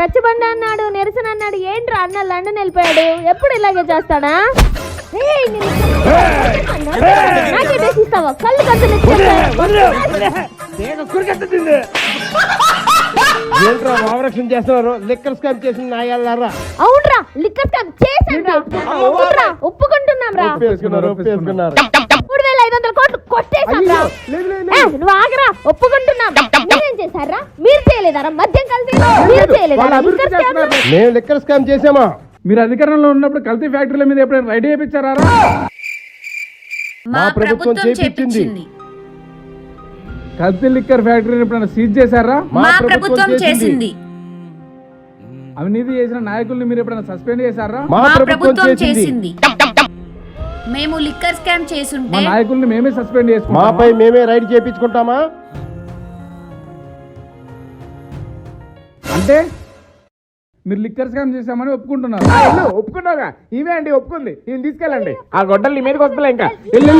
రచ్చబండ అన్నాడు నిరసన అన్నాడు ఏంట్రా అన్న లండన్ వెళ్ళిపోయాడు? ఎప్పుడు ఇలాగే చేస్తాడా? నాకే ఇస్తావా కళ్ళు కత్తులు ఏంట్రా భావరక్షణ చేస్తున్నారు లిక్కర్ స్కామ్ చేసిన నాయాలారా అవునరా లిక్కర్ స్కామ్ ఒప్పుకుంటున్నాం రా ఒప్పేసుకున్నారు ఒప్పేసుకున్నారు. మూడు వేల ఐదు వందల కోట్లు కొట్టేశాం రా లేదు, లేదు, ఏ, నువ్వు ఆగరా ఒప్పుకుంటున్నాం. మీరేం చేశారా? మీరు చేయలేదారా? మద్యం కలిసి మీరు చేయలేదారా? Liquor scam. మేము లిక్కర్ స్కామ్ చేసామా? మీరు అధికారంలో ఉన్నప్పుడు కల్తీ ఫ్యాక్టరీల మీద ఎప్పుడైనా రైడ్ చేయించారా? మా ప్రభుత్వం చేపించింది కల్తీ లిక్కర్ ఫ్యాక్టరీని ఎప్పుడైనా సీజ్ చేశారా? మా ప్రభుత్వం చేసింది. అవినీతి చేసిన నాయకుల్ని మీరు ఎప్పుడైనా సస్పెండ్ చేశారా? మా మా ప్రభుత్వం చేసింది. మేము లిక్కర్ స్కామ్ మా చేసుంటే నాయకుల్ని మేమే సస్పెండ్ చేసుకున్నాం మాపై మేమే రైడ్ చేయించుకుంటామా? అంటే మీరు లిక్కర్ స్కామ్ చేశామని ఒప్పుకుంటున్నారు. ఒప్పుకున్నావుగా ఇవే అండి ఒప్పుకుంది. ఈయన తీసుకెళ్ళండి. ఆ గొడ్డలు నీ మీదకి వస్తలే ఇంకా. వెళ్ళు.